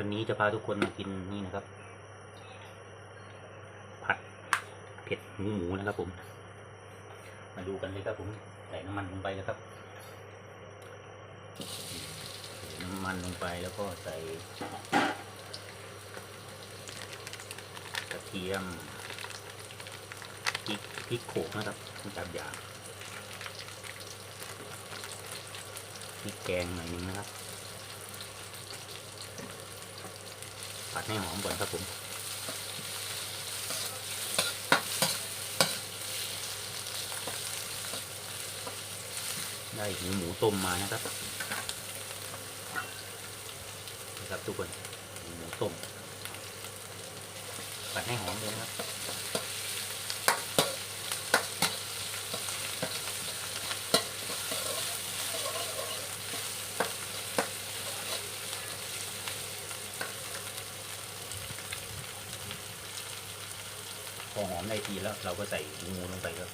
วันนี้จะพาทุกคนมากินนี่นะครับ ผัดเผ็ดหมูหมูนะครับผม มาดูกันเลยครับผมใส่น้ำมันลงไปแล้วครับใส่น้ำมันลงไปแล้วก็ใส่กระเทียมพริกพริกโขกนะครับจับหยาบพริกแกงหน่อยนึงนะครับ ผัดให้หอมก่อนครับผมได้หมูหมูต้มมานะครับนะครับทุกคนหมูต้มผัดให้หอมเลยนะครับ อมได้ทีแล้ว เราก็ใส่หมูลงไปครับ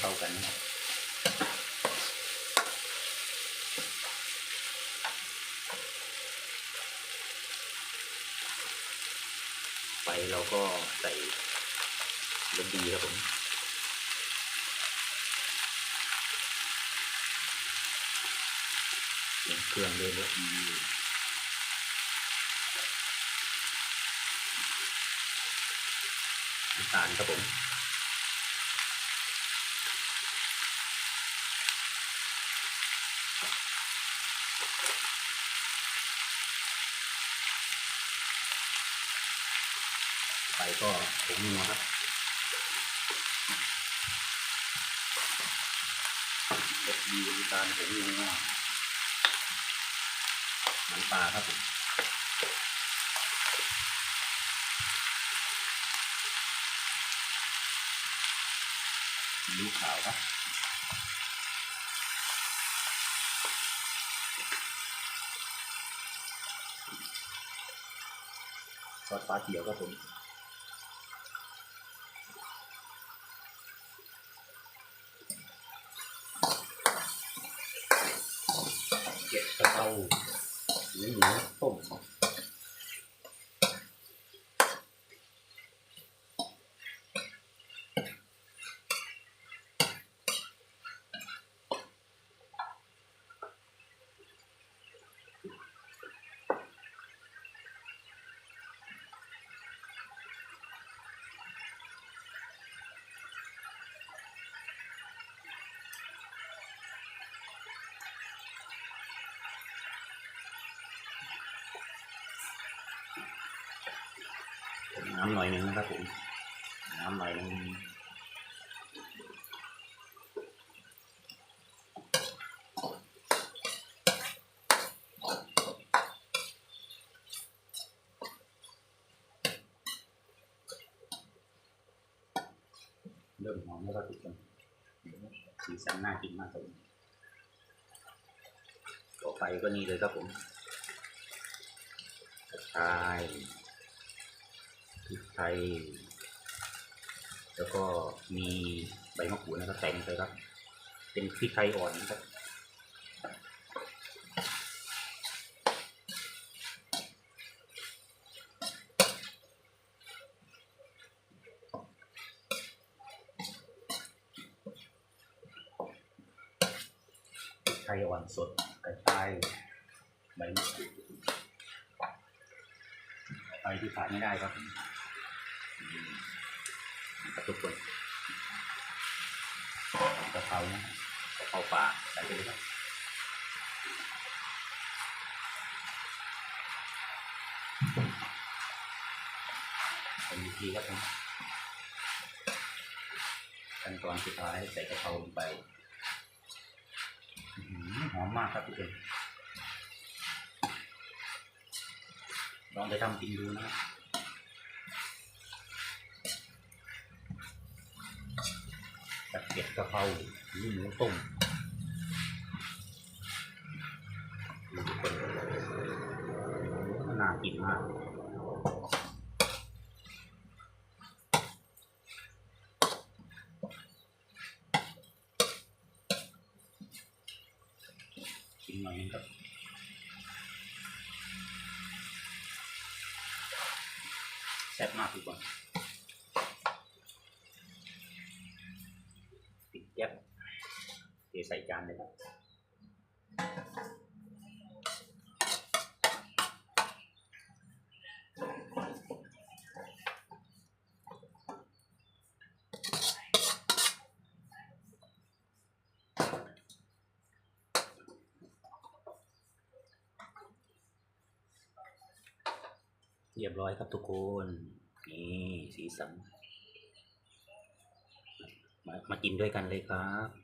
เข้ากันนะครับ เราก็ใส่รสดีครับผมเครื่องเลยรสดีตาลครับผม ไปก็ผงนัวครับรสดีน้ำตาลผงนัวน้ำปลาครับผมซีอิ๊วขาวครับซอสฟ้าเขียวครับผม เก็บกะเพราหมูหมูต้ม น้ำหน่อยหนึ่งนะครับผม น้ำหน่อยหนึ่งเริ่มหอมแล้วครับทุกคนสีสันน่ากินมากครับต่อไปก็นี่เลยครับผมกระชาย ริกไทย แล้วก็มีใบมะกรูดนะครับใส่ลงไปครับ เป็นพริกไทยอ่อนนะครับไทยอ่อนสดกระชายใบมะกรูดไปที่ขาดไม่ได้ครับ ทุกคนกะเพรานะกะเพราป่าใส่ไปเลยครับเป็นวิธีครับผมขั้นตอนสุดท้ายใส่กะเพราลงไปอื้อหือหอมมากครับทุกคนลองไปทำกินดูนะครับ กะเพราหรือหมูต้มน่ากินมากชิมหน่อยนึงครับแซ่บมากทุกคนปิด แก๊บเทใส่จานเลยครับเรียบร้อยครับทุกคน นี่สีสัน มากินด้วยกันเลยครับ